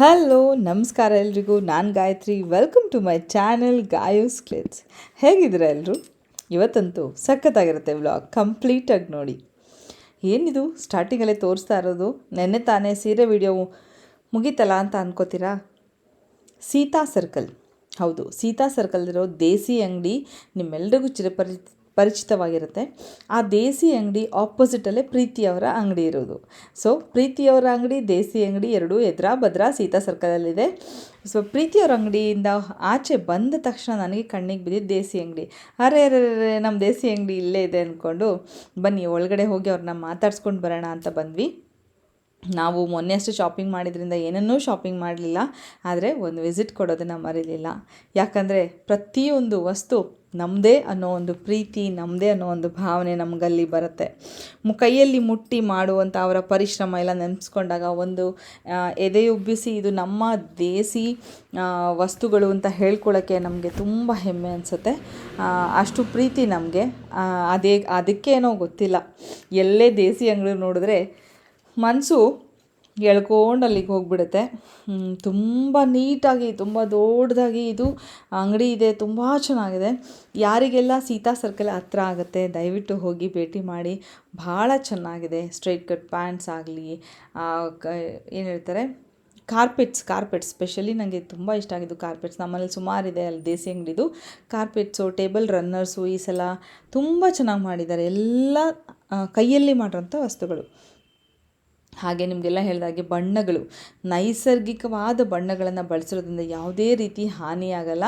Hello, ನಮಸ್ಕಾರ ಎಲ್ರಿಗೂ. ನಾನು Gayathri. Welcome to my channel Gayu's kids ಹೇಗಿದ್ದೀರಾ ಎಲ್ಲರೂ ಇವತ್ತಂತೂ ಸಖತ್ತಾಗಿರುತ್ತೆ ವ್ಲಾಗ್ ಕಂಪ್ಲೀಟಾಗಿ ನೋಡಿ. ಏನಿದು? ಸ್ಟಾರ್ಟಿಂಗಲ್ಲೇ ತೋರಿಸ್ತಾ ಇರೋದು. ನೆನ್ನೆ ತಾನೇ ಸೀರೆ ವಿಡಿಯೋ ಮುಗೀತಲ್ಲ ಅಂತ ಅನ್ಕೋತೀರಾ? ಸೀತಾ ಸರ್ಕಲ್ ಹೌದು, ಸೀತಾ ಸರ್ಕಲ್ ಇರೋ ದೇಸಿ ಅಂಗಡಿ ನಿಮ್ಮೆಲ್ರಿಗೂ ಚಿರಪರಿ ಪರಿಚಿತವಾಗಿರುತ್ತೆ. ಆ ದೇಸಿ ಅಂಗಡಿ ಆಪೋಸಿಟಲ್ಲೇ ಪ್ರೀತಿಯವರ ಅಂಗಡಿ ಇರೋದು. ಸೊ ಪ್ರೀತಿಯವರ ಅಂಗಡಿ, ದೇಸಿ ಅಂಗಡಿ ಎರಡೂ ಎದುರಾ ಭದ್ರಾ ಸೀತಾ ಸರ್ಕಲಲ್ಲಿದೆ ಸೊ ಪ್ರೀತಿಯವರ ಅಂಗಡಿಯಿಂದ ಆಚೆ ಬಂದ ತಕ್ಷಣ ನನಗೆ ಕಣ್ಣಿಗೆ ಬಿದ್ದಿದ್ದು ದೇಸಿ ಅಂಗಡಿ. ಅರೆ ಅರೆ ನಮ್ಮ ದೇಸಿ ಅಂಗಡಿ ಇಲ್ಲೇ ಇದೆ ಅಂದ್ಕೊಂಡು ಬನ್ನಿ, ಒಳಗಡೆ ಹೋಗಿ ಅವ್ರನ್ನ ಮಾತಾಡ್ಸ್ಕೊಂಡು ಬರೋಣ ಅಂತ ಬಂದ್ವಿ. ನಾವು ಮೊನ್ನೆ ಅಷ್ಟು ಶಾಪಿಂಗ್ ಮಾಡಿದ್ರಿಂದ ಏನನ್ನೂ ಶಾಪಿಂಗ್ ಮಾಡಲಿಲ್ಲ. ಆದರೆ ಒಂದು ವಿಸಿಟ್ ಕೊಡೋದನ್ನು ಮರೀಲಿಲ್ಲ. ಯಾಕಂದರೆ ಪ್ರತಿಯೊಂದು ವಸ್ತು ನಮ್ಮದೇ ಅನ್ನೋ ಒಂದು ಪ್ರೀತಿ ನಮ್ಮದೇ ಅನ್ನೋ ಒಂದು ಭಾವನೆ ನಮಗಲ್ಲಿ ಬರುತ್ತೆ. ಕೈಯಲ್ಲಿ ಮುಟ್ಟಿ ಮಾಡುವಂಥ ಅವರ ಪರಿಶ್ರಮ ಎಲ್ಲ ನೆನೆಸ್ಕೊಂಡಾಗ ಒಂದು ಎದೆಯುಬ್ಬಿಸಿ ಇದು ನಮ್ಮ ದೇಸಿ ವಸ್ತುಗಳು ಅಂತ ಹೇಳ್ಕೊಳ್ಳೋಕ್ಕೆ ನಮಗೆ ತುಂಬ ಹೆಮ್ಮೆ ಅನಿಸುತ್ತೆ. ಅಷ್ಟು ಪ್ರೀತಿ ನಮಗೆ. ಅದೇ, ಅದಕ್ಕೇನೋ ಗೊತ್ತಿಲ್ಲ. ಎಲ್ಲೇ ದೇಸಿ ಅಂಗಡಿ ನೋಡಿದ್ರೆ ಮನಸ್ಸು ಎಳ್ಕೊಂಡು ಅಲ್ಲಿಗೆ ಹೋಗ್ಬಿಡುತ್ತೆ. ತುಂಬ ನೀಟಾಗಿ, ತುಂಬ ದೊಡ್ಡದಾಗಿ ಇದು ಅಂಗಡಿ ಇದೆ. ತುಂಬ ಚೆನ್ನಾಗಿದೆ. ಯಾರಿಗೆಲ್ಲ ಸೀತಾ ಸರ್ಕಲ್ ಹತ್ರ ಆಗುತ್ತೆ, ದಯವಿಟ್ಟು ಹೋಗಿ ಭೇಟಿ ಮಾಡಿ. ಭಾಳ ಚೆನ್ನಾಗಿದೆ. ಸ್ಟ್ರೈಟ್ ಕಟ್ ಪ್ಯಾಂಟ್ಸ್ ಆಗಲಿ ಏನು ಹೇಳ್ತಾರೆ? ಕಾರ್ಪೆಟ್ಸ್ ಕಾರ್ಪೆಟ್ ಸ್ಪೆಷಲಿ ನನಗೆ ತುಂಬ ಇಷ್ಟ ಆಗಿದ್ದು ಕಾರ್ಪೆಟ್ಸ್ ನಮ್ಮಲ್ಲಿ ಸುಮಾರಿದೆ ಅಲ್ಲಿ ದೇಸಿ ಅಂಗಡಿದು. ಕಾರ್ಪೆಟ್ಸು ಟೇಬಲ್ ರನ್ನರ್ಸು ಈ ಸಲ ತುಂಬ ಚೆನ್ನಾಗಿ ಮಾಡಿದ್ದಾರೆ. ಎಲ್ಲ ಕೈಯಲ್ಲಿ ಮಾಡಿರೋಂಥ ವಸ್ತುಗಳು. ಹಾಗೆ ನಿಮಗೆಲ್ಲ ಹೇಳಿದಾಗೆ ಬಣ್ಣಗಳು. ನೈಸರ್ಗಿಕವಾದ ಬಣ್ಣಗಳನ್ನು ಬಳಸಿರೋದ್ರಿಂದ ಯಾವುದೇ ರೀತಿ ಹಾನಿಯಾಗಲ್ಲ.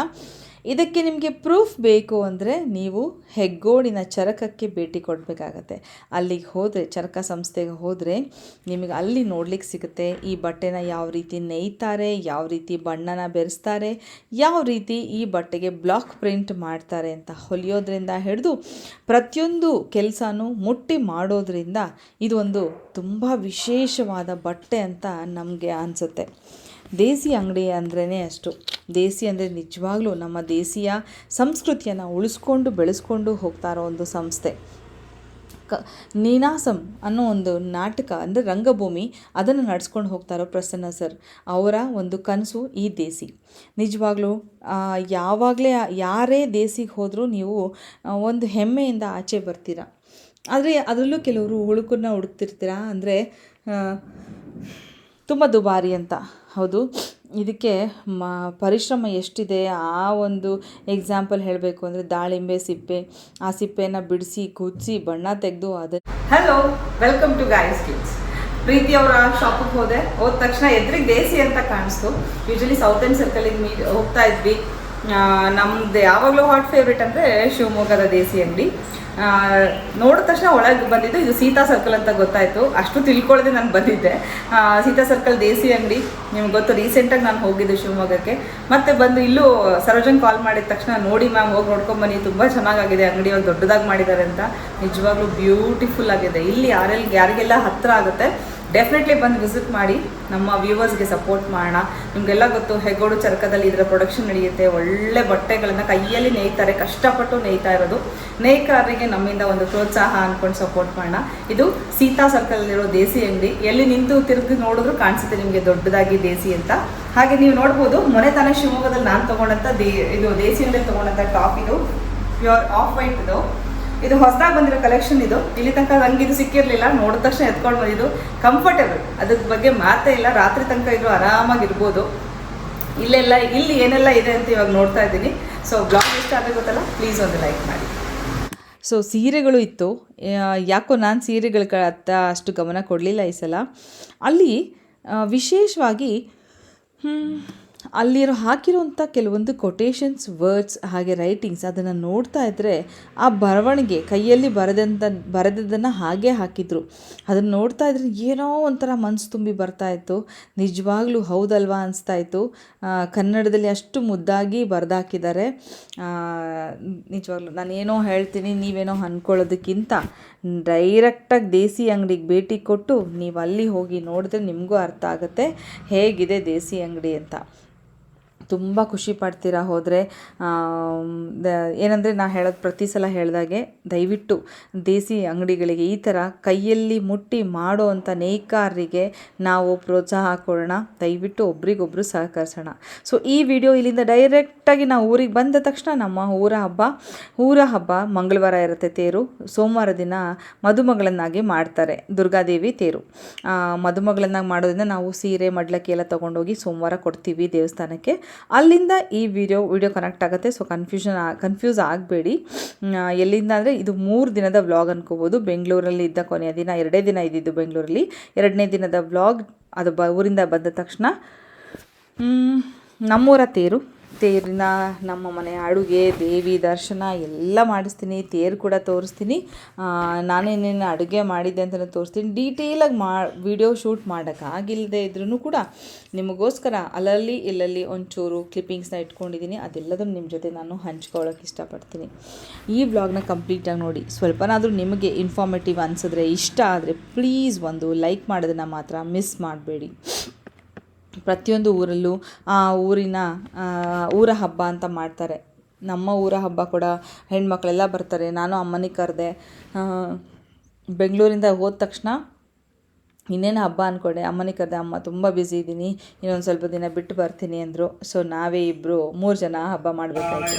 ಇದಕ್ಕೆ ನಿಮಗೆ ಪ್ರೂಫ್ ಬೇಕು ಅಂದರೆ ನೀವು ಹೆಗ್ಗೋಡಿನ ಚರಕಕ್ಕೆ ಭೇಟಿ ಕೊಡಬೇಕಾಗತ್ತೆ. ಅಲ್ಲಿಗೆ ಹೋದರೆ, ಚರಕ ಸಂಸ್ಥೆಗೆ ಹೋದರೆ ನಿಮಗೆ ಅಲ್ಲಿ ನೋಡ್ಲಿಕ್ಕೆ ಸಿಗುತ್ತೆ, ಈ ಬಟ್ಟೆನ ಯಾವ ರೀತಿ ನೇಯ್ತಾರೆ, ಯಾವ ರೀತಿ ಬಣ್ಣನ ಬೆರೆಸ್ತಾರೆ, ಯಾವ ರೀತಿ ಈ ಬಟ್ಟೆಗೆ ಬ್ಲಾಕ್ ಪ್ರಿಂಟ್ ಮಾಡ್ತಾರೆ ಅಂತ ಹೊಲಿಯೋದ್ರಿಂದ ಹಿಡಿದು ಪ್ರತಿಯೊಂದು ಕೆಲಸನೂ ಮುಟ್ಟಿ ಮಾಡೋದ್ರಿಂದ ಇದು ಒಂದು ತುಂಬ ವಿಶೇಷವಾದ ಬಟ್ಟೆ ಅಂತ ನಮಗೆ ಅನಿಸುತ್ತೆ. ದೇಸಿ ಅಂಗಡಿ ಅಂದ್ರೇ ಅಷ್ಟು. ದೇಸಿ ಅಂದರೆ ನಿಜವಾಗ್ಲೂ ನಮ್ಮ ದೇಸಿಯ ಸಂಸ್ಕೃತಿಯನ್ನು ಉಳಿಸ್ಕೊಂಡು ಬೆಳೆಸ್ಕೊಂಡು ಹೋಗ್ತಾ ಇರೋ ಒಂದು ಸಂಸ್ಥೆ. ಕ ನೀನಾಸಂ ಅನ್ನೋ ಒಂದು ನಾಟಕ ಅಂದರೆ ರಂಗಭೂಮಿ ಅದನ್ನು ನಡೆಸ್ಕೊಂಡು ಹೋಗ್ತಾರೋ ಪ್ರಸನ್ನ ಸರ್, ಅವರ ಒಂದು ಕನಸು ಈ ದೇಸಿ. ನಿಜವಾಗ್ಲೂ ಯಾವಾಗಲೇ, ಯಾರೇ ದೇಸಿಗೆ ಹೋದರೂ ನೀವು ಒಂದು ಹೆಮ್ಮೆಯಿಂದ ಆಚೆ ಬರ್ತೀರಾ. ಆದರೆ ಅದರಲ್ಲೂ ಕೆಲವರು ಹುಳುಕನ್ನ ಹುಡುಕ್ತಿರ್ತೀರಾ ಅಂದರೆ ತುಂಬ ದುಬಾರಿ ಅಂತ. ಹೌದು. ಇದಕ್ಕೆ ಮ, ಪರಿಶ್ರಮ ಎಷ್ಟಿದೆ? ಆ ಒಂದು ಎಕ್ಸಾಂಪಲ್ ಹೇಳಬೇಕು ಅಂದರೆ ದಾಳಿಂಬೆ ಸಿಪ್ಪೆ. ಆ ಸಿಪ್ಪೆನ ಬಿಡಿಸಿ, ಕುದಿಸಿ, ಬಣ್ಣ ತೆಗೆದು ಅದನ್ನು hello welcome to Gayu's kids Preethi ಅವರ ಶಾಪಿಗೆ ಹೋದೆ. ಹೋದ ತಕ್ಷಣ ಎದುರಿಗೆ ದೇಸಿ ಅಂತ ಕಾಣಿಸ್ತು. ಯೂಶಲಿ ಸೌತ್ ಎಂಡ್ ಸರ್ಕಲಿಗೆ ಮೀ ಹೋಗ್ತಾ ಇದ್ವಿ. ನಮ್ದು ಯಾವಾಗಲೂ ಹಾಟ್ ಫೇವ್ರೇಟ್ ಅಂದರೆ ಶಿವಮೊಗ್ಗದ ದೇಸಿ ಅಂಗಡಿ. ನೋಡಿದ ತಕ್ಷಣ ಒಳಗೆ ಬಂದಿದ್ದು ಇದು ಸೀತಾ ಸರ್ಕಲ್ ಅಂತ ಗೊತ್ತಾಯಿತು. ಅಷ್ಟು ತಿಳ್ಕೊಳ್ಳದೆ ನಾನು ಬಂದಿದ್ದೆ. ಸೀತಾ ಸರ್ಕಲ್ ದೇಸಿ ಅಂಗಡಿ. ನಿಮ್ಗೆ ಗೊತ್ತು ರೀಸೆಂಟಾಗಿ ನಾನು ಹೋಗಿದ್ದೆ ಶಿವಮೊಗ್ಗಕ್ಕೆ. ಮತ್ತೆ ಬಂದು ಇಲ್ಲೂ ಸರೋಜನ್ ಕಾಲ್ ಮಾಡಿದ ತಕ್ಷಣ ನೋಡಿ ಮ್ಯಾಮ್ ಹೋಗಿ ನೋಡ್ಕೊಂಬನ್ನಿ ತುಂಬ ಚೆನ್ನಾಗಾಗಿದೆ. ಅಂಗಡಿ ಇವಾಗ ದೊಡ್ಡದಾಗಿ ಮಾಡಿದ್ದಾರೆ ಅಂತ. ನಿಜವಾಗ್ಲೂ ಬ್ಯೂಟಿಫುಲ್ ಆಗಿದೆ. ಇಲ್ಲಿ ಯಾರಲ್ಲಿ ಯಾರಿಗೆಲ್ಲ ಹತ್ರ ಆಗುತ್ತೆ ಡೆಫಿನೆಟ್ಲಿ ಬಂದು ವಿಸಿಟ್ ಮಾಡಿ, ನಮ್ಮ ವ್ಯೂವರ್ಸ್ಗೆ ಸಪೋರ್ಟ್ ಮಾಡೋಣ. ನಿಮಗೆಲ್ಲ ಗೊತ್ತು ಹೆಗೋಡು ಚರಕದಲ್ಲಿ ಇದರ ಪ್ರೊಡಕ್ಷನ್ ನಡೆಯುತ್ತೆ. ಒಳ್ಳೆ ಬಟ್ಟೆಗಳನ್ನು ಕೈಯಲ್ಲಿ ನೇಯ್ತಾರೆ, ಕಷ್ಟಪಟ್ಟು ನೇಯ್ತಾ ಇರೋದು. ನೇಯ್ಕಾರರಿಗೆ ನಮ್ಮಿಂದ ಒಂದು ಪ್ರೋತ್ಸಾಹ ಅಂದ್ಕೊಂಡು ಸಪೋರ್ಟ್ ಮಾಡೋಣ. ಇದು ಸೀತಾ ಸರ್ಕಲ್ನಲ್ಲಿರೋ ದೇಸಿ ಅಂಗಡಿ. ಎಲ್ಲಿ ನಿಂತು ತಿರುಗಿ ನೋಡಿದ್ರು ಕಾಣಿಸುತ್ತೆ ನಿಮಗೆ ದೊಡ್ಡದಾಗಿ ದೇಸಿ ಅಂತ. ಹಾಗೆ ನೀವು ನೋಡ್ಬೋದು, ಮೊನ್ನೆ ತಾನೇ ಶಿವಮೊಗ್ಗದಲ್ಲಿ ನಾನು ತೊಗೊಂಡಂಥ ದೇ ಇದು ದೇಸಿ ಅಂಗಡಿಯಲ್ಲಿ ತೊಗೊಂಡಂಥ ಟಾಪ್ ಇದು ಪ್ಯೂರ್ ಆಫ್ ವೈಟ್ ಇದು ಇದು ಹೊಸದಾಗಿ ಬಂದಿರೋ ಕಲೆಕ್ಷನ್ ಇದು. ಇಲ್ಲಿ ತನಕ ನಂಗೆ ಇದು ಸಿಕ್ಕಿರಲಿಲ್ಲ. ನೋಡಿದ ತಕ್ಷಣ ಎತ್ಕೊಂಡು ಬಂದಿದ್ದು. ಕಂಫರ್ಟೇಬಲ್ ಅದ್ರ ಬಗ್ಗೆ ಮಾತೇ ಇಲ್ಲ. ರಾತ್ರಿ ತನಕ ಇದು ಆರಾಮಾಗಿರ್ಬೋದು. ಇಲ್ಲೆಲ್ಲ, ಇಲ್ಲಿ ಏನೆಲ್ಲ ಇದೆ ಅಂತ ಇವಾಗ ನೋಡ್ತಾ ಇದ್ದೀನಿ. ಸೊ ಬ್ಲಾಗ್ ಇಷ್ಟ ಆದರೆ ಗೊತ್ತಲ್ಲ? ಪ್ಲೀಸ್ ಒಂದು ಲೈಕ್ ಮಾಡಿ. ಸೊ ಸೀರೆಗಳು ಇತ್ತು. ಯಾಕೋ ನಾನು ಸೀರೆಗಳ ಅತ್ತ ಅಷ್ಟು ಗಮನ ಕೊಡಲಿಲ್ಲ ಈ ಸಲ. ಅಲ್ಲಿ ವಿಶೇಷವಾಗಿ ಅಲ್ಲಿರೋ ಹಾಕಿರುವಂಥ ಕೆಲವೊಂದು ಕೊಟೇಶನ್ಸ್ ವರ್ಡ್ಸ್ ಹಾಗೆ ರೈಟಿಂಗ್ಸ್ ಅದನ್ನು ನೋಡ್ತಾ ಇದ್ದರೆ ಆ ಬರವಣಿಗೆ ಕೈಯಲ್ಲಿ ಬರೆದಂಥ ಬರೆದದ್ದನ್ನು ಹಾಗೆ ಹಾಕಿದ್ರು. ಅದನ್ನು ನೋಡ್ತಾ ಇದ್ರೆ ಏನೋ ಒಂಥರ ಮನಸ್ಸು ತುಂಬಿ ಬರ್ತಾ ಇತ್ತು. ನಿಜವಾಗ್ಲೂ ಹೌದಲ್ವಾ ಅನಿಸ್ತಾ ಇತ್ತು. ಕನ್ನಡದಲ್ಲಿ ಅಷ್ಟು ಮುದ್ದಾಗಿ ಬರೆದಾಕಿದ್ದಾರೆ. ನಿಜವಾಗ್ಲೂ ನಾನೇನೋ ಹೇಳ್ತೀನಿ, ನೀವೇನೋ ಅಂದ್ಕೊಳ್ಳೋದಕ್ಕಿಂತ ಡೈರೆಕ್ಟಾಗಿ ದೇಸಿ ಅಂಗಡಿಗೆ ಭೇಟಿ ಕೊಟ್ಟು ನೀವು ಅಲ್ಲಿ ಹೋಗಿ ನೋಡಿದ್ರೆ ನಿಮಗೂ ಅರ್ಥ ಆಗುತ್ತೆ. ಹೇಗಿದೆ ದೇಸಿ ಅಂಗಡಿ ಅಂತ. ತುಂಬ ಖುಷಿ ಪಡ್ತೀರಾ ಹೋದರೆ? ಏನಂದರೆ ನಾ ಹೇಳೋದು ಪ್ರತಿ ಸಲ ಹೇಳಿದಾಗೆ ದಯವಿಟ್ಟು ದೇಸಿ ಅಂಗಡಿಗಳಿಗೆ ಈ ಥರ ಕೈಯಲ್ಲಿ ಮುಟ್ಟಿ ಮಾಡೋ ಅಂಥ ನೇಕಾರರಿಗೆ ನಾವು ಪ್ರೋತ್ಸಾಹ ಕೊಡೋಣ ದಯವಿಟ್ಟು ಒಬ್ರಿಗೊಬ್ರು ಸಹಕರಿಸೋಣ. ಸೊ ಈ ವಿಡಿಯೋ ಇಲ್ಲಿಂದ ಡೈರೆಕ್ಟಾಗಿ ನಾವು ಊರಿಗೆ ಬಂದ ತಕ್ಷಣ ನಮ್ಮ ಊರ ಹಬ್ಬ ಊರ ಹಬ್ಬ ಮಂಗಳವಾರ ಇರುತ್ತೆ ತೇರು. ಸೋಮವಾರ ದಿನ ಮದುಮಗಳನ್ನಾಗಿ ಮಾಡ್ತಾರೆ. ದುರ್ಗಾದೇವಿ ತೇರು. ಮದುಮಗಳನ್ನಾಗಿ ಮಾಡೋದ್ರಿಂದ ನಾವು ಸೀರೆ, ಮಡ್ಲಕ್ಕಿ ಎಲ್ಲ ತೊಗೊಂಡೋಗಿ ಸೋಮವಾರ ಕೊಡ್ತೀವಿ ದೇವಸ್ಥಾನಕ್ಕೆ. ಅಲ್ಲಿಂದ ಈ ವಿಡಿಯೋ ವಿಡಿಯೋ ಕನೆಕ್ಟ್ ಆಗುತ್ತೆ. ಸೊ ಕನ್ಫ್ಯೂಷನ್ ಕನ್ಫ್ಯೂಸ್ ಆಗಬೇಡಿ. ಎಲ್ಲಿಂದ ಅಂದರೆ ಇದು ಮೂರು ದಿನದ ವ್ಲಾಗ್ ಅನ್ಕೋಬೋದು. ಬೆಂಗಳೂರಲ್ಲಿ ಇದ್ದ ಕೊನೆಯ ದಿನ, ಎರಡೇ ದಿನ ಇದ್ದಿದ್ದು ಬೆಂಗಳೂರಲ್ಲಿ. ಎರಡನೇ ದಿನದ ವ್ಲಾಗ್ ಅದು ಬ, ಊರಿಂದ ಬಂದ ತಕ್ಷಣ ನಮ್ಮೂರ ತೇರು. ತೇರಿನ ನಮ್ಮ ಮನೆ ಅಡುಗೆ, ದೇವಿ ದರ್ಶನ ಎಲ್ಲ ಮಾಡಿಸ್ತೀನಿ, ತೇರು ಕೂಡ ತೋರಿಸ್ತೀನಿ. ನಾನೇನೇನು ಅಡುಗೆ ಮಾಡಿದ್ದೆ ಅಂತ ತೋರಿಸ್ತೀನಿ. ಡೀಟೇಲಾಗಿ ಮಾ ವಿಡಿಯೋ ಶೂಟ್ ಮಾಡೋಕ್ಕಾಗಿಲ್ಲದೆ ಇದ್ರೂ ಕೂಡ ನಿಮಗೋಸ್ಕರ ಅಲ್ಲಲ್ಲಿ, ಇಲ್ಲಲ್ಲಿ ಒಂಚೂರು ಕ್ಲಿಪ್ಪಿಂಗ್ಸ್ನ ಇಟ್ಕೊಂಡಿದ್ದೀನಿ ಅದೆಲ್ಲದನ್ನು ನಿಮ್ಮ ಜೊತೆ ನಾನು ಹಂಚ್ಕೊಳ್ಳೋಕೆ ಇಷ್ಟಪಡ್ತೀನಿ. ಈ ವ್ಲಾಗ್ನ ಕಂಪ್ಲೀಟಾಗಿ ನೋಡಿ. ಸ್ವಲ್ಪನಾದರೂ ನಿಮಗೆ ಇನ್ಫಾರ್ಮೇಟಿವ್ ಅನಿಸಿದ್ರೆ, ಇಷ್ಟ ಆದರೆ ಪ್ಲೀಸ್ ಒಂದು ಲೈಕ್ ಮಾಡೋದನ್ನು ಮಾತ್ರ ಮಿಸ್ ಮಾಡಬೇಡಿ. ಪ್ರತಿಯೊಂದು ಊರಲ್ಲೂ ಆ ಊರಿನ ಊರ ಹಬ್ಬ ಅಂತ ಮಾಡ್ತಾರೆ. ನಮ್ಮ ಊರ ಹಬ್ಬ ಕೂಡ ಹೆಣ್ಮಕ್ಳೆಲ್ಲ ಬರ್ತಾರೆ. ನಾನು ಅಮ್ಮನಿಗೆ ಕರೆದೆ. ಬೆಂಗಳೂರಿಂದ ಹೋದ ತಕ್ಷಣ ಇನ್ನೇನು ಹಬ್ಬ ಅಂದ್ಕೊಂಡೆ ಅಮ್ಮನಿಗೆ ಕರೆದೆ, ಅಮ್ಮ, ತುಂಬ ಬ್ಯುಸಿ ಇದ್ದೀನಿ ಇನ್ನೊಂದು ಸ್ವಲ್ಪ ದಿನ ಬಿಟ್ಟು ಬರ್ತೀನಿ ಅಂದರು. ಸೊ ನಾವೇ ಇಬ್ಬರು ಮೂರು ಜನ ಹಬ್ಬ ಮಾಡಬೇಕಾಯ್ತು.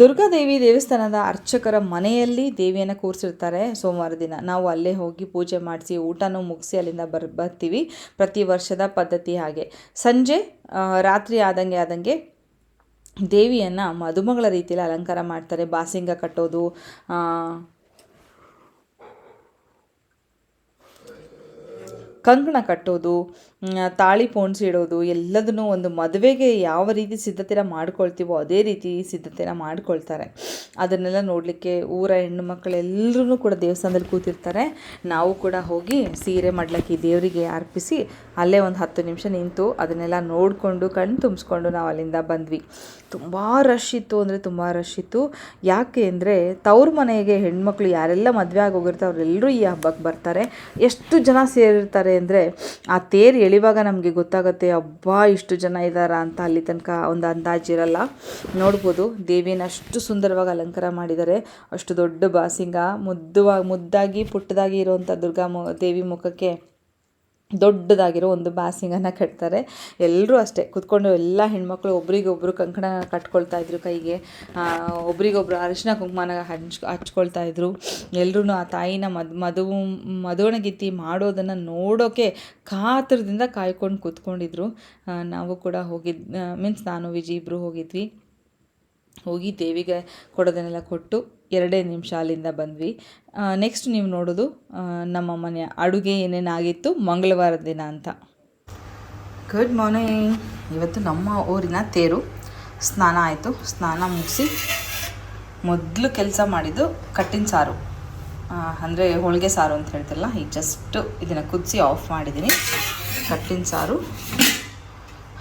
ದುರ್ಗಾದೇವಿ ದೇವಸ್ಥಾನದ ಅರ್ಚಕರ ಮನೆಯಲ್ಲಿ ದೇವಿಯನ್ನು ಕೂರಿಸಿರ್ತಾರೆ ಸೋಮವಾರ ದಿನ. ನಾವು ಅಲ್ಲೇ ಹೋಗಿ ಪೂಜೆ ಮಾಡಿಸಿ, ಊಟನೂ ಮುಗಿಸಿ ಅಲ್ಲಿಂದ ಬರ್, ಬರ್ತೀವಿ ಪ್ರತಿ ವರ್ಷದ ಪದ್ಧತಿ ಹಾಗೆ. ಸಂಜೆ ರಾತ್ರಿ ಆದಂಗೆ ಆದಂಗೆ ದೇವಿಯನ್ನು ಮದುಮಗಳ ರೀತಿಯಲ್ಲಿ ಅಲಂಕಾರ ಮಾಡ್ತಾರೆ. ಬಾಸಿಂಗ ಕಟ್ಟೋದು ಕಂಕಣ ಕಟ್ಟೋದು ತಾಳಿ ಪೋಣಿಸಿಡೋದು ಎಲ್ಲದನ್ನೂ ಒಂದು ಮದುವೆಗೆ ಯಾವ ರೀತಿ ಸಿದ್ಧತೆನ ಮಾಡ್ಕೊಳ್ತೀವೋ ಅದೇ ರೀತಿ ಸಿದ್ಧತೆನ ಮಾಡ್ಕೊಳ್ತಾರೆ. ಅದನ್ನೆಲ್ಲ ನೋಡಲಿಕ್ಕೆ ಊರ ಹೆಣ್ಣು ಮಕ್ಕಳೆಲ್ಲರೂ ಕೂಡ ದೇವಸ್ಥಾನದಲ್ಲಿ ಕೂತಿರ್ತಾರೆ. ನಾವು ಕೂಡ ಹೋಗಿ ಸೀರೆ ಮಾಡ್ಲಿಕ್ಕೆ ದೇವರಿಗೆ ಅರ್ಪಿಸಿ ಅಲ್ಲೇ ಒಂದು ಹತ್ತು ನಿಮಿಷ ನಿಂತು ಅದನ್ನೆಲ್ಲ ನೋಡಿಕೊಂಡು, ಕಣ್ಣು ತುಂಬಿಸ್ಕೊಂಡು ನಾವು ಅಲ್ಲಿಂದ ಬಂದ್ವಿ. ತುಂಬ ರಶ್ ಇತ್ತು ಅಂದರೆ ತುಂಬ ರಶ್ ಇತ್ತು. ಯಾಕೆ ಅಂದರೆ ತವ್ರ ಮನೆಗೆ ಹೆಣ್ಮಕ್ಳು ಯಾರೆಲ್ಲ ಮದುವೆ ಆಗಿ ಹೋಗಿರ್ತಾರೆ ಅವರೆಲ್ಲರೂ ಈ ಹಬ್ಬಕ್ಕೆ ಬರ್ತಾರೆ. ಎಷ್ಟು ಜನ ಸೇರಿರ್ತಾರೆ ಅಂದರೆ ಆ ತೇರು ಎಳಿವಾಗ ನಮಗೆ ಗೊತ್ತಾಗುತ್ತೆ, ಅಬ್ಬಾ, ಇಷ್ಟು ಜನ ಇದ್ದಾರಾ ಅಂತ ಅಲ್ಲಿ ತನಕ ಒಂದು ಅಂದಾಜಿರಲ್ಲ ನೋಡ್ಬೋದು ದೇವಿನ ಅಷ್ಟು ಸುಂದರವಾಗಿ ಅಲಂಕಾರ ಮಾಡಿದ್ದಾರೆ. ಅಷ್ಟು ದೊಡ್ಡ ಬಾಸಿಂಗ ಮುದ್ದುವಾಗಿ ಮುದ್ದಾಗಿ, ಪುಟ್ಟದಾಗಿ ಇರುವಂಥ ದುರ್ಗಾ ಮು, ದೇವಿ ಮುಖಕ್ಕೆ. ದೊಡ್ಡದಾಗಿರೋ ಒಂದು ಬಾಸಿಂಗನ್ನು ಕಟ್ತಾರೆ. ಎಲ್ಲರೂ ಅಷ್ಟೇ ಕುತ್ಕೊಂಡು ಎಲ್ಲ ಹೆಣ್ಮಕ್ಳು ಒಬ್ರಿಗೊಬ್ರು ಕಂಕಣ ಕಟ್ಕೊಳ್ತಾ ಇದ್ರು ಕೈಗೆ. ಒಬ್ರಿಗೊಬ್ರು ಅರಿಶಿನ ಕುಂಕುಮನ ಹಂಚ್, ಹಚ್ಕೊಳ್ತಾ ಇದ್ರು. ಎಲ್ಲರೂ ಆ ತಾಯಿನ ಮದ್ ಮದು ಮದುವಣಗಿತ್ತಿ ಮಾಡೋದನ್ನು ನೋಡೋಕ್ಕೆ ಕಾತರದಿಂದ ಕಾಯ್ಕೊಂಡು ಕೂತ್ಕೊಂಡಿದ್ರು. ನಾವು ಕೂಡ ಹೋಗಿದ್ ಮೀನ್ಸ್ ನಾನು, ವಿಜಿ ಇಬ್ಬರು ಹೋಗಿದ್ವಿ. ಹೋಗಿ ದೇವಿಗೆ ಕೊಡೋದನ್ನೆಲ್ಲ ಕೊಟ್ಟು ಎರಡೇ ನಿಮಿಷ ಅಲ್ಲಿಂದ ಬಂದ್ವಿ. ನೆಕ್ಸ್ಟ್ ನೀವು ನೋಡೋದು ನಮ್ಮ ಮನೆಯ ಅಡುಗೆ ಏನೇನಾಗಿತ್ತು ಮಂಗಳವಾರ ದಿನ ಅಂತ. ಗುಡ್ ಮಾರ್ನಿಂಗ್ ಇವತ್ತು ನಮ್ಮ ಊರಿನ ತೇರು. ಸ್ನಾನ ಆಯಿತು. ಸ್ನಾನ ಮುಗಿಸಿ ಮೊದಲು ಕೆಲಸ ಮಾಡಿದ್ದು ಕಟ್ಟಿನ ಸಾರು. ಅಂದರೆ ಹೋಳಿಗೆ ಸಾರು ಅಂತ ಹೇಳ್ತಿರಲ್ಲ ಈಗ ಜಸ್ಟ್ ಇದನ್ನು ಕುದಿಸಿ ಆಫ್ ಮಾಡಿದ್ದೀನಿ ಕಟ್ಟಿನ ಸಾರು.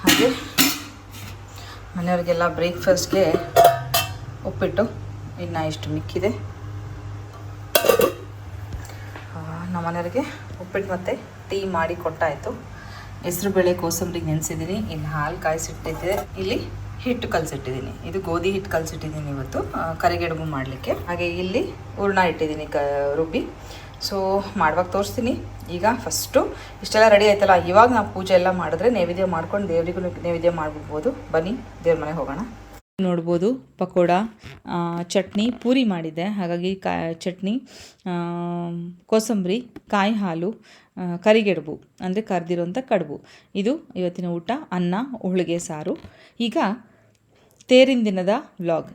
ಹಾಗೆ ಮನೆಯವ್ರಿಗೆಲ್ಲ ಬ್ರೇಕ್ಫಾಸ್ಟ್ಗೆ ಉಪ್ಪಿಟ್ಟು ಇನ್ನು ಇಷ್ಟು ಮಿಕ್ಕಿದೆ. ಆ, ನಮ್ಮ ಮನೆಯವರಿಗೆ ಉಪ್ಪಿಟ್ಟು ಮತ್ತು ಟೀ ಮಾಡಿ ಕೊಟ್ಟಾಯಿತು. ಹೆಸರುಬೇಳೆ ಕೋಸಂಬರಿಗೆ ನೆನೆಸಿದ್ದೀನಿ. ಇನ್ನು ಹಾಲು ಕಾಯಿಸಿಟ್ಟಿದ್ದೆ. ಇಲ್ಲಿ ಹಿಟ್ಟು ಕಲಸಿಟ್ಟಿದ್ದೀನಿ. ಇದು ಗೋಧಿ ಹಿಟ್ಟು ಕಲಸಿಟ್ಟಿದ್ದೀನಿ ಇವತ್ತು. ಕರಿಗೆಡುಗು ಮಾಡಲಿಕ್ಕೆ. ಹಾಗೆ ಇಲ್ಲಿ ಹೂರ್ಣ ಇಟ್ಟಿದ್ದೀನಿ ಕ ರುಬ್ಬಿ. ಸೊ ಮಾಡುವಾಗ ತೋರಿಸ್ತೀನಿ. ಈಗ ಫಸ್ಟು ಇಷ್ಟೆಲ್ಲ ರೆಡಿ ಆಯ್ತಲ್ಲ? ಇವಾಗ ನಾವು ಪೂಜೆ ಎಲ್ಲ ಮಾಡಿದ್ರೆ ನೈವೇದ್ಯ ಮಾಡ್ಕೊಂಡು ದೇವರಿಗೂ ನೈವೇದ್ಯ ಮಾಡ್ಬಿಡ್ಬೋದು. ಬನ್ನಿ ದೇವ್ರ ಮನೆಗೆ ಹೋಗೋಣ. ನೋಡ್ಬೋದು. ಪಕೋಡ ಚಟ್ನಿ, ಪೂರಿ ಮಾಡಿದ್ದೆ. ಹಾಗಾಗಿ ಕಾ, ಚಟ್ನಿ ಕೋಸಂಬರಿ, ಕಾಯಿ ಹಾಲು ಕರಿಗೆಡುಬು, ಅಂದರೆ ಕರೆದಿರೋಂಥ ಕಡುಬು. ಇದು ಇವತ್ತಿನ ಊಟ. ಅನ್ನ, ಹೋಳಿಗೆ ಸಾರು. ಈಗ ತೇರಿನ ದಿನದ ವ್ಲಾಗ್.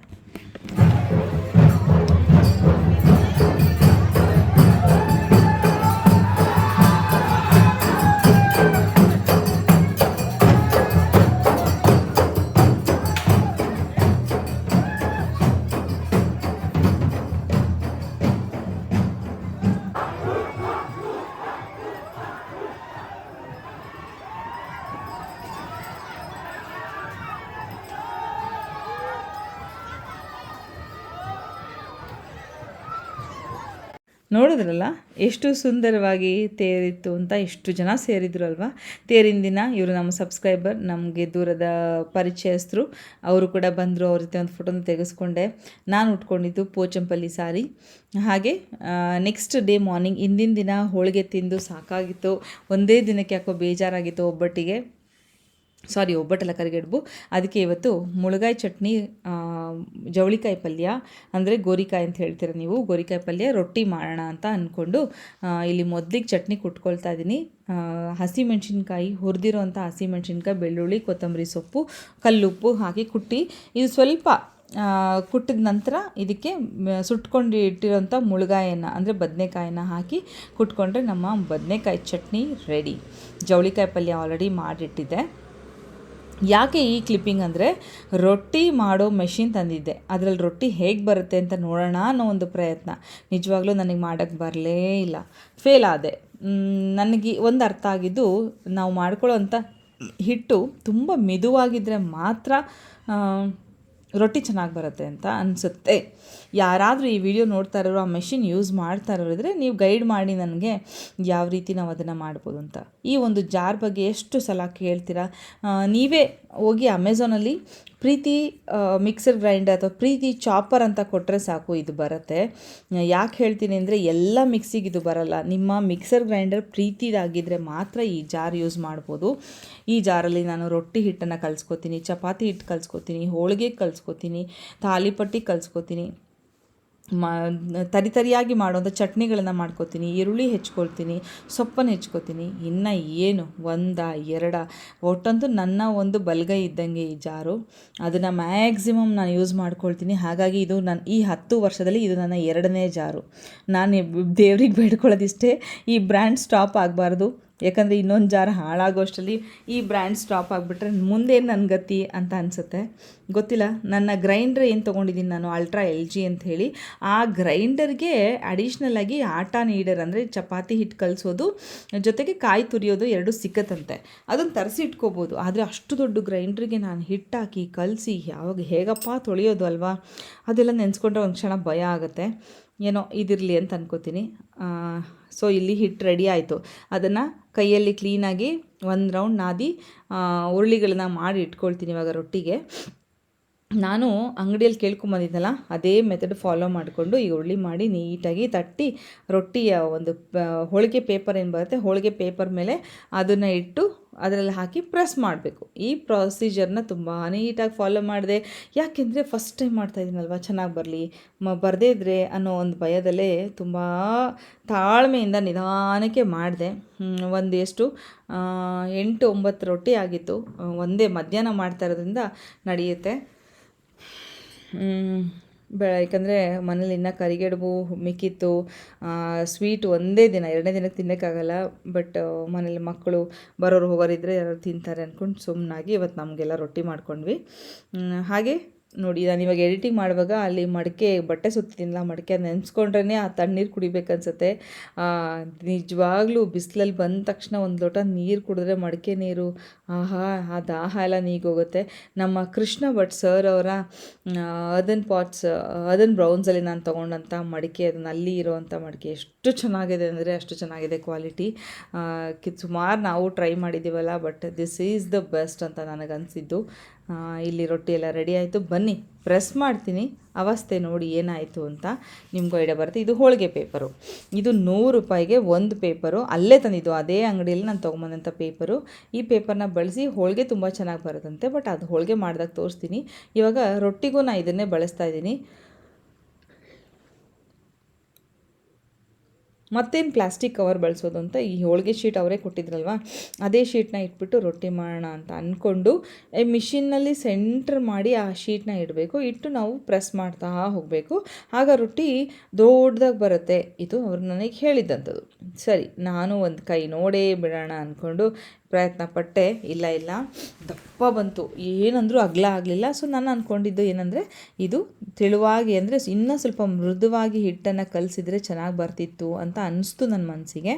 ನೋಡಿದ್ರಲ್ಲ ಎಷ್ಟು ಸುಂದರವಾಗಿ ತೇರಿತ್ತು ಅಂತ ಎಷ್ಟು ಜನ ಸೇರಿದ್ರು ಅಲ್ವಾ ತೇರಿನ ದಿನ ಇವರು ನಮ್ಮ ಸಬ್ಸ್ಕ್ರೈಬರ್, ನಮಗೆ ದೂರದ ಪರಿಚಯಸ್ಥರು, ಅವರು ಕೂಡ ಬಂದರು ಅವ್ರ ಜೊತೆ ಒಂದು ಫೋಟೋನ ತೆಗೆಸ್ಕೊಂಡೆ. ನಾನು ಉಟ್ಕೊಂಡಿದ್ದು ಪೋಚಂಪಲ್ಲಿ ಸಾರಿ. ಹಾಗೆ ನೆಕ್ಸ್ಟ್ ಡೇ ಮಾರ್ನಿಂಗ್ ಹಿಂದಿನ ದಿನ ಹೋಳಿಗೆ ತಿಂದು ಸಾಕಾಗಿತ್ತು. ಒಂದೇ ದಿನಕ್ಕೆ ಯಾಕೋ ಬೇಜಾರಾಗಿತ್ತು ಒಬ್ಬಟ್ಟಿಗೆ. ಸಾರಿ, ಒಬ್ಬಟ್ಟಲ್ಲ ಕರಿಗಡುಬು. ಅದಕ್ಕೆ ಇವತ್ತು ಮುಳುಗಾಯಿ ಚಟ್ನಿ ಜವಳಿಕಾಯಿ ಪಲ್ಯ, ಅಂದರೆ ಗೋರಿಕಾಯಿ ಅಂತ ಹೇಳ್ತೀರ ನೀವು. ಗೋರಿಕಾಯಿ ಪಲ್ಯ ರೊಟ್ಟಿ ಮಾಡೋಣ ಅಂತ ಅಂದ್ಕೊಂಡು ಇಲ್ಲಿ ಮೊದಲಿಗೆ ಚಟ್ನಿ ಕುಟ್ಕೊಳ್ತಾ ಇದ್ದೀನಿ ಹಸಿಮೆಣ್ಸಿನ್ಕಾಯಿ, ಹುರಿದಿರೋಂಥ ಹಸಿಮೆಣ್ಸಿನ್ಕಾಯಿ, ಬೆಳ್ಳುಳ್ಳಿ, ಕೊತ್ತಂಬರಿ ಸೊಪ್ಪು, ಕಲ್ಲುಪ್ಪು ಹಾಕಿ ಕುಟ್ಟಿ, ಇದು ಸ್ವಲ್ಪ ಕುಟ್ಟಿದ ನಂತರ ಇದಕ್ಕೆ ಸುಟ್ಕೊಂಡು ಇಟ್ಟಿರೋಂಥ ಮುಳುಗಾಯನ್ನು ಅಂದರೆ ಬದನೆಕಾಯಿನ ಹಾಕಿ ಕುಟ್ಕೊಂಡ್ರೆ ನಮ್ಮ ಬದನೆಕಾಯಿ ಚಟ್ನಿ ರೆಡಿ. ಜವಳಿಕಾಯಿ ಪಲ್ಯ ಆಲ್ರೆಡಿ ಮಾಡಿಟ್ಟಿದ್ದೆ. ಯಾಕೆ ಈ ಕ್ಲಿಪ್ಪಿಂಗ್ ಅಂದರೆ ರೊಟ್ಟಿ ಮಾಡೋ ಮೆಷಿನ್ ತಂದಿದ್ದೆ. ಅದರಲ್ಲಿ ರೊಟ್ಟಿ ಹೇಗೆ ಬರುತ್ತೆ ಅಂತ ನೋಡೋಣ ಅನ್ನೋ ಒಂದು ಪ್ರಯತ್ನ. ನಿಜವಾಗ್ಲೂ ನನಗೆ ಮಾಡೋಕ್ಕೆ ಬರಲೇ ಇಲ್ಲ. ಫೇಲ್ ಆದೆ. ನನಗೆ ಒಂದು ಅರ್ಥ ಆಗಿದ್ದು ನಾವು ಮಾಡ್ಕೊಳ್ಳೋವಂಥ ಹಿಟ್ಟು ತುಂಬ ಮೆದುವಾಗಿದ್ದರೆ ಮಾತ್ರ ರೊಟ್ಟಿ ಚೆನ್ನಾಗಿ ಬರುತ್ತೆ ಅಂತ ಅನಿಸುತ್ತೆ. ಯಾರಾದರೂ ಈ ವಿಡಿಯೋ ನೋಡ್ತಾ ಇರೋರು, ಆ ಮೆಷಿನ್ ಯೂಸ್ ಮಾಡ್ತಾ ಇರೋರಿದ್ರೆ ನೀವು ಗೈಡ್ ಮಾಡಿ ನನಗೆ ಯಾವ ರೀತಿ ನಾವು ಅದನ್ನು ಮಾಡ್ಬೋದು ಅಂತ. ಈ ಒಂದು ಜಾರ್ ಬಗ್ಗೆ ಎಷ್ಟು ಸಲ ಕೇಳ್ತೀರಾ? ನೀವೇ ಹೋಗಿ ಅಮೆಝಾನಲ್ಲಿ ಪ್ರೀತಿ ಮಿಕ್ಸರ್ ಗ್ರೈಂಡರ್ ಅಥವಾ ಪ್ರೀತಿ ಚಾಪರ್ ಅಂತ ಕೊಟ್ಟರೆ ಸಾಕು, ಇದು ಬರುತ್ತೆ. ಯಾಕೆ ಹೇಳ್ತೀನಿ ಅಂದರೆ ಎಲ್ಲ ಮಿಕ್ಸಿಗೆ ಇದು ಬರಲ್ಲ. ನಿಮ್ಮ ಮಿಕ್ಸರ್ ಗ್ರೈಂಡರ್ ಪ್ರೀತಿದಾಗಿದ್ದರೆ ಮಾತ್ರ ಈ ಜಾರ್ ಯೂಸ್ ಮಾಡ್ಬೋದು. ಈ ಜಾರಲ್ಲಿ ನಾನು ರೊಟ್ಟಿ ಹಿಟ್ಟನ್ನು ಕಲಿಸ್ಕೊತೀನಿ, ಚಪಾತಿ ಹಿಟ್ಟು ಕಲಿಸ್ಕೊತೀನಿ, ಹೋಳಿಗೆ ಕಲಿಸ್ಕೊತೀನಿ ತಾಲಿಪಟ್ಟಿ ಕಲಿಸ್ಕೊತೀನಿ. ಮಾ, ತರಿ ತರಿಯಾಗಿ ಮಾಡೋಂಥ ಚಟ್ನಿಗಳನ್ನು ಮಾಡ್ಕೊತೀನಿ, ಈರುಳ್ಳಿ ಹೆಚ್ಕೊಳ್ತೀನಿ, ಸೊಪ್ಪನ್ನು ಹೆಚ್ಕೊತೀನಿ. ಇನ್ನು ಏನು? ಒಂದ, ಎರಡ. ಒಟ್ಟಂತೂ ನನ್ನ ಒಂದು ಬಲಗೈ ಇದ್ದಂಗೆ ಈ ಜಾರು. ಅದನ್ನು ಮ್ಯಾಕ್ಸಿಮಮ್ ನಾನು ಯೂಸ್ ಮಾಡ್ಕೊಳ್ತೀನಿ. ಹಾಗಾಗಿ ಇದು ನನ್ನ ಈ ಹತ್ತು ವರ್ಷದಲ್ಲಿ ಇದು ನನ್ನ ಎರಡನೇ ಜಾರು. ನಾನು ದೇವ್ರಿಗೆ ಬೇಡ್ಕೊಳ್ಳೋದಿಷ್ಟೇ ಈ ಬ್ರ್ಯಾಂಡ್ ಸ್ಟಾಪ್ ಆಗಬಾರ್ದು. ಯಾಕಂದರೆ ಇನ್ನೊಂದು ಜಾರ್ ಹಾಳಾಗೋಷ್ಟರಲ್ಲಿ ಈ ಬ್ರ್ಯಾಂಡ್ ಸ್ಟಾಪ್ ಆಗಿಬಿಟ್ರೆ ಮುಂದೆ ನನ್ನ ಗತಿ ಅಂತ ಅನಿಸುತ್ತೆ. ಗೊತ್ತಿಲ್ಲ? ನನ್ನ ಗ್ರೈಂಡರ್ ಏನು ತೊಗೊಂಡಿದ್ದೀನಿ ನಾನು? ಅಲ್ಟ್ರಾ ಎಲ್ ಜಿ ಅಂತ ಹೇಳಿ. ಆ ಗ್ರೈಂಡರ್ಗೆ ಅಡಿಷ್ನಲ್ ಆಗಿ ಆಟ ನೀಡರ್ ಅಂದರೆ ಚಪಾತಿ ಹಿಟ್ಟು ಕಲಿಸೋದು, ಜೊತೆಗೆ ಕಾಯಿ ತುರಿಯೋದು ಎರಡು ಸಿಕ್ಕತ್ತಂತೆ. ಅದನ್ನು ತರಿಸಿ ಇಟ್ಕೋಬೋದು. ಆದರೆ ಅಷ್ಟು ದೊಡ್ಡ ಗ್ರೈಂಡ್ರಿಗೆ ನಾನು ಹಿಟ್ಟಾಕಿ ಕಲಸಿ ಯಾವಾಗ ಹೇಗಪ್ಪ ತೊಳೆಯೋದು ಅಲ್ವಾ? ಅದೆಲ್ಲ ನೆನೆಸ್ಕೊಂಡ್ರೆ ಒಂದು ಕ್ಷಣ ಭಯ ಆಗುತ್ತೆ. ಏನೋ ಇದಿರಲಿ ಅಂತ ಅನ್ಕೋತೀನಿ. ಸೊ ಇಲ್ಲಿ ಹಿಟ್ಟು ರೆಡಿ ಆಯಿತು. ಅದನ್ನು ಕೈಯಲ್ಲಿ ಕ್ಲೀನಾಗಿ ಒಂದು ರೌಂಡ್ ನಾದಿ ಉರುಳಿಗಳನ್ನ ಮಾಡಿ ಇಟ್ಕೊಳ್ತೀನಿ ಇವಾಗ ರೊಟ್ಟಿಗೆ. ನಾನು ಅಂಗಡಿಯಲ್ಲಿ ಕೇಳ್ಕೊಂಬಂದಿದ್ದಲ್ಲ ಅದೇ ಮೆಥಡ್ ಫಾಲೋ ಮಾಡಿಕೊಂಡು ಈ ಉರುಳಿ ಮಾಡಿ ನೀಟಾಗಿ ತಟ್ಟಿ ರೊಟ್ಟಿಯ ಒಂದು ಹೋಳಿಗೆ ಪೇಪರ್ ಏನು ಬರುತ್ತೆ, ಹೋಳಿಗೆ ಪೇಪರ್ ಮೇಲೆ ಅದನ್ನು ಇಟ್ಟು ಅದರಲ್ಲಿ ಹಾಕಿ ಪ್ರೆಸ್ ಮಾಡಬೇಕು. ಈ ಪ್ರೊಸೀಜರ್ನ ತುಂಬ ನೀಟಾಗಿ ಫಾಲೋ ಮಾಡಿದೆ. ಯಾಕೆಂದರೆ ಫಸ್ಟ್ ಟೈಮ್ ಮಾಡ್ತಾ ಮಾಡ್ತಾಯಿದ್ದೀನಲ್ವ ಚೆನ್ನಾಗಿ ಬರಲಿ. ಮ, ಬರದೇ ಇದ್ದರೆ ಅನ್ನೋ ಒಂದು ಭಯದಲ್ಲೇ ತುಂಬ ತಾಳ್ಮೆಯಿಂದ ನಿಧಾನಕ್ಕೆ ಮಾಡಿದೆ. ಒಂದು ಎಷ್ಟು ಎಂಟು, ಒಂಬತ್ತು ರೊಟ್ಟಿ ಆಗಿತ್ತು. ಒಂದೇ ಮಧ್ಯಾಹ್ನ ಮಾಡ್ತಾ ಇರೋದ್ರಿಂದ ನಡೆಯುತ್ತೆ. ಬೆ ಯಾಕಂದರೆ ಮನೇಲಿ ಇನ್ನೂ ಕರಿಗಡುಬು, ಮಿಕ್ಕಿತ್ತು ಸ್ವೀಟ್ ಒಂದೇ ದಿನ, ಎರಡನೇ ದಿನಕ್ಕೆ ತಿನ್ನೋಕ್ಕಾಗಲ್ಲ ಬಟ್ ಮನೇಲಿ ಮಕ್ಕಳು ಬರೋರು ಹೋಗೋರಿದ್ದರೆ ಯಾರು ತಿಂತಾರೆ ಅಂದ್ಕೊಂಡು ಸುಮ್ಮನಾಗಿ ಇವತ್ತು ನಮಗೆಲ್ಲ ರೊಟ್ಟಿ ಮಾಡ್ಕೊಂಡ್ವಿ. ಹಾಗೆ ನೋಡಿ, ನಾನು ಇವಾಗ ಎಡಿಟಿಂಗ್ ಮಾಡುವಾಗ ಅಲ್ಲಿ ಮಡಿಕೆ, ಬಟ್ಟೆ ಸುತ್ತಿದ್ದೀನಲ್ಲ ಮಡಿಕೆ ನೆನೆಸ್ಕೊಂಡ್ರೇ ಆ ತಣ್ಣೀರು ಕುಡಿಬೇಕನ್ಸುತ್ತೆ ನಿಜವಾಗ್ಲೂ ಬಿಸಿಲಲ್ಲಿ ಬಂದ ತಕ್ಷಣ ಒಂದು ಲೋಟ ನೀರು ಕುಡಿದ್ರೆ ಮಡಿಕೆ ನೀರು, ಆಹಾ, ಆ ದಾಹ ಎಲ್ಲ ನೀಗೋಗುತ್ತೆ ನಮ್ಮ ಕೃಷ್ಣ ಭಟ್ ಸರ್ ಅವರ ಅದನ್ ಪಾಟ್ಸ್ ಅದನ್ ಬ್ರೌನ್ಸಲ್ಲಿ ನಾನು ತೊಗೊಂಡಂಥ ಮಡಿಕೆ, ಅದನ್ನು ಅಲ್ಲಿ ಇರೋವಂಥ ಮಡಿಕೆ ಎಷ್ಟು ಚೆನ್ನಾಗಿದೆ ಅಂದರೆ ಅಷ್ಟು ಚೆನ್ನಾಗಿದೆ ಕ್ವಾಲಿಟಿ ಸುಮಾರು ನಾವು try ಮಾಡಿದ್ದೀವಲ್ಲ but this is the best ಅಂತ ನನಗನ್ಸಿದ್ದು. ಇಲ್ಲಿ ರೊಟ್ಟಿ ಎಲ್ಲ ರೆಡಿ ಆಯಿತು. ಬನ್ನಿ ಪ್ರೆಸ್ ಮಾಡ್ತೀನಿ. ಅವಸ್ಥೆ ನೋಡಿ ಏನಾಯಿತು ಅಂತ ನಿಮ್ಗೆ ಐಡಿಯಾ ಬರುತ್ತೆ. ಇದು ಹೋಳಿಗೆ ಪೇಪರು ಇದು ನೂರು ರೂಪಾಯಿಗೆ ಒಂದು ಪೇಪರು ಅಲ್ಲೇ ತಂದಿದ್ದು. ಅದೇ ಅಂಗಡಿಯಲ್ಲಿ ನಾನು ತೊಗೊಂಬಂದಂಥ ಪೇಪರು ಈ ಪೇಪರ್ನ ಬಳಸಿ ಹೋಳಿಗೆ ತುಂಬ ಚೆನ್ನಾಗಿ ಬರುತ್ತಂತೆ ಬಟ್ ಅದು ಹೋಳಿಗೆ ಮಾಡಿದಾಗ ತೋರಿಸ್ತೀನಿ. ಇವಾಗ ರೊಟ್ಟಿಗೂ ನಾನು ಇದನ್ನೇ ಬಳಸ್ತಾ ಇದ್ದೀನಿ. ಮತ್ತೇನು ಪ್ಲಾಸ್ಟಿಕ್ ಕವರ್ ಬಳಸೋದು ಅಂತ ಈ ಹೋಳಿಗೆ ಶೀಟ್ ಅವರೇ ಕೊಟ್ಟಿದ್ರಲ್ವ? ಅದೇ ಶೀಟ್ನ ಇಟ್ಬಿಟ್ಟು ರೊಟ್ಟಿ ಮಾಡೋಣ ಅಂತ ಅಂದ್ಕೊಂಡು ಮಿಷಿನ್ನಲ್ಲಿ ಸೆಂಟ್ರ್ ಮಾಡಿ ಆ ಶೀಟ್ನ ಇಡಬೇಕು. ಇಟ್ಟು ನಾವು ಪ್ರೆಸ್ ಮಾಡ್ತಾ ಹೋಗಬೇಕು. ಆಗ ರೊಟ್ಟಿ ದೊಡ್ಡದಾಗಿ ಬರುತ್ತೆ. ಇದು ಅವ್ರು ನನಗೆ ಹೇಳಿದ್ದಂಥದ್ದು ಸರಿ, ನಾನು ಒಂದು ಕೈ ನೋಡೇ ಬಿಡೋಣ ಅಂದ್ಕೊಂಡು ಪ್ರಯತ್ನ ಪಟ್ಟೆ, ಇಲ್ಲ ಇಲ್ಲ. ದಪ್ಪ ಬಂತು. ಏನಂದರೂ ಅಗಲ ಆಗಲಿಲ್ಲ. ಸೊ ನಾನು ಅಂದ್ಕೊಂಡಿದ್ದು ಏನಂದರೆ, ಇದು ತೆಳುವಾಗಿ ಅಂದರೆ ಇನ್ನೂ ಸ್ವಲ್ಪ ಮೃದುವಾಗಿ ಹಿಟ್ಟನ್ನು ಕಲಿಸಿದ್ರೆ ಚೆನ್ನಾಗಿ ಬರ್ತಿತ್ತು ಅಂತ ಅನಿಸ್ತು ನನ್ನ ಮನಸ್ಸಿಗೆ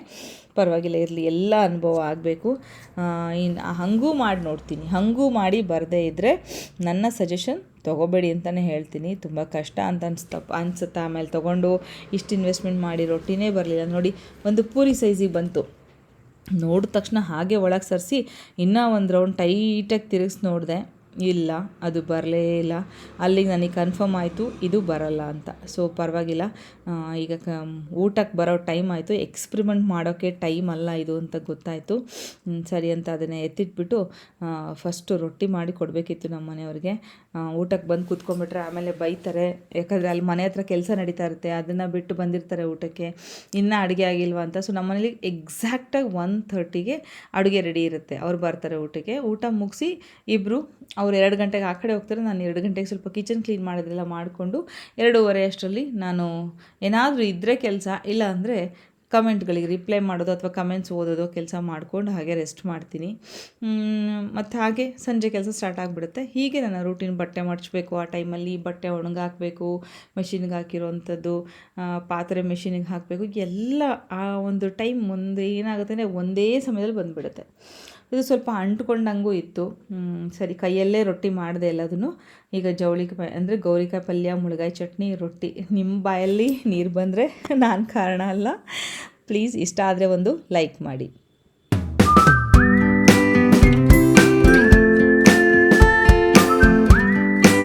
ಪರವಾಗಿಲ್ಲ, ಇರಲಿ, ಎಲ್ಲ ಅನುಭವ ಆಗಬೇಕು. ಇನ್ನು ಹಾಗೂ ಮಾಡಿ ನೋಡ್ತೀನಿ. ಹಾಗೂ ಮಾಡಿ ಬರದೇ ಇದ್ದರೆ ನನ್ನ ಸಜೆಷನ್ ತೊಗೋಬೇಡಿ ಅಂತಲೇ ಹೇಳ್ತೀನಿ. ತುಂಬ ಕಷ್ಟ ಅಂತ ಅನ್ಸ್ತಪ್ಪ ಅನ್ಸುತ್ತೆ ಆಮೇಲೆ ತೊಗೊಂಡು ಇಷ್ಟು ಇನ್ವೆಸ್ಟ್ಮೆಂಟ್ ಮಾಡಿ ರೊಟ್ಟಿನೇ ಬರಲಿಲ್ಲ. ನೋಡಿ, ಒಂದು ಪೂರಿ ಸೈಜಿಗೆ ಬಂತು. ನೋಡಿದ ತಕ್ಷಣ ಹಾಗೆ ಒಳಗೆ ಸರಿಸಿ ಇನ್ನೂ ಒಂದು ರೌಂಡ್ ಟೈಟಾಗಿ ತಿರುಗಿಸಿ ನೋಡಿದೆ. ಇಲ್ಲ, ಅದು ಬರಲೇ ಇಲ್ಲ. ಅಲ್ಲಿಗೆ ನನಗೆ ಕನ್ಫರ್ಮ್ ಆಯಿತು, ಇದು ಬರಲ್ಲ ಅಂತ. ಸೊ ಪರವಾಗಿಲ್ಲ. ಈಗ ಕ, ಊಟಕ್ಕೆ ಬರೋ ಟೈಮ್ ಆಯಿತು. ಎಕ್ಸ್ಪ್ರಿಮೆಂಟ್ ಮಾಡೋಕ್ಕೆ ಟೈಮ್ ಅಲ್ಲ ಇದು ಅಂತ ಗೊತ್ತಾಯಿತು. ಸರಿ ಅಂತ ಅದನ್ನೇ ಎತ್ತಿಟ್ಬಿಟ್ಟು ಫಸ್ಟು ರೊಟ್ಟಿ ಮಾಡಿ ಕೊಡಬೇಕಿತ್ತು ನಮ್ಮ ಮನೆಯವ್ರಿಗೆ. ಊಟಕ್ಕೆ ಬಂದು ಕೂತ್ಕೊಂಡ್ಬಿಟ್ರೆ ಆಮೇಲೆ ಬೈತಾರೆ. ಯಾಕಂದರೆ ಅಲ್ಲಿ ಮನೆ ಹತ್ರ ಕೆಲಸ ನಡೀತಾ ಇರುತ್ತೆ. ಅದನ್ನು ಬಿಟ್ಟು ಬಂದಿರ್ತಾರೆ ಊಟಕ್ಕೆ. ಇನ್ನೂ ಅಡುಗೆ ಆಗಿಲ್ವಾ ಅಂತ. ಸೊ ನಮ್ಮ ಮನೇಲಿ ಎಕ್ಸಾಕ್ಟಾಗಿ ಒನ್ ಥರ್ಟಿಗೆ ಅಡುಗೆ ರೆಡಿ ಇರುತ್ತೆ. ಅವ್ರು ಬರ್ತಾರೆ ಊಟಕ್ಕೆ. ಊಟ ಮುಗಿಸಿ ಇಬ್ಬರು ಅವ್ರು ಎರಡು ಗಂಟೆಗೆ ಆ ಕಡೆ ಹೋಗ್ತಾರೆ, ನಾನು ಎರಡು ಗಂಟೆಗೆ ಸ್ವಲ್ಪ ಕಿಚನ್ ಕ್ಲೀನ್ ಮಾಡೋದೆಲ್ಲ ಮಾಡಿಕೊಂಡು ಎರಡೂವರೆ ಅಷ್ಟರಲ್ಲಿ ನಾನು ಏನಾದರೂ ಇದ್ದರೆ ಕೆಲಸ, ಇಲ್ಲ ಅಂದರೆ ಕಮೆಂಟ್ಗಳಿಗೆ ರಿಪ್ಲೈ ಮಾಡೋದು ಅಥವಾ ಕಮೆಂಟ್ಸ್ ಓದೋದು ಕೆಲಸ ಮಾಡಿಕೊಂಡು ಹಾಗೆ ರೆಸ್ಟ್ ಮಾಡ್ತೀನಿ. ಮತ್ತು ಹಾಗೆ ಸಂಜೆ ಕೆಲಸ ಸ್ಟಾರ್ಟ್ ಆಗಿಬಿಡುತ್ತೆ. ಹೀಗೆ ನನ್ನ ರೂಟೀನ್ ಬಟ್ಟೆ ಮಡಚಬೇಕು, ಆ ಟೈಮಲ್ಲಿ ಬಟ್ಟೆ ಒಣಗಾಕಬೇಕು ಮೆಷಿನ್ಗೆ ಹಾಕಿರೋವಂಥದ್ದು ಪಾತ್ರೆ ಮೆಷಿನಿಗೆ ಹಾಕಬೇಕು, ಎಲ್ಲ ಆ ಒಂದು ಟೈಮ್ ಮುಂದೆ ಏನಾಗುತ್ತೆ ಅಂದರೆ ಒಂದೇ ಸಮಯದಲ್ಲಿ ಬಂದುಬಿಡುತ್ತೆ. ಇದು ಸ್ವಲ್ಪ ಅಂಟ್ಕೊಂಡಂಗೂ ಇತ್ತು. ಸರಿ, ಕೈಯಲ್ಲೇ ರೊಟ್ಟಿ ಮಾಡಿದೆ ಎಲ್ಲದನ್ನು. ಈಗ ಜವಳಿಕಾಯಿ ಅಂದರೆ ಗೌರಿಕಾಯಿ ಪಲ್ಯ ಮುಳುಗಾಯಿ ಚಟ್ನಿ, ರೊಟ್ಟಿ. ನಿಮ್ಮ ಬಾಯಲ್ಲಿ ನೀರು ಬಂದರೆ ನಾನು ಕಾರಣ ಅಲ್ಲ. ಪ್ಲೀಸ್ ಇಷ್ಟ ಆದರೆ ಒಂದು ಲೈಕ್ ಮಾಡಿ.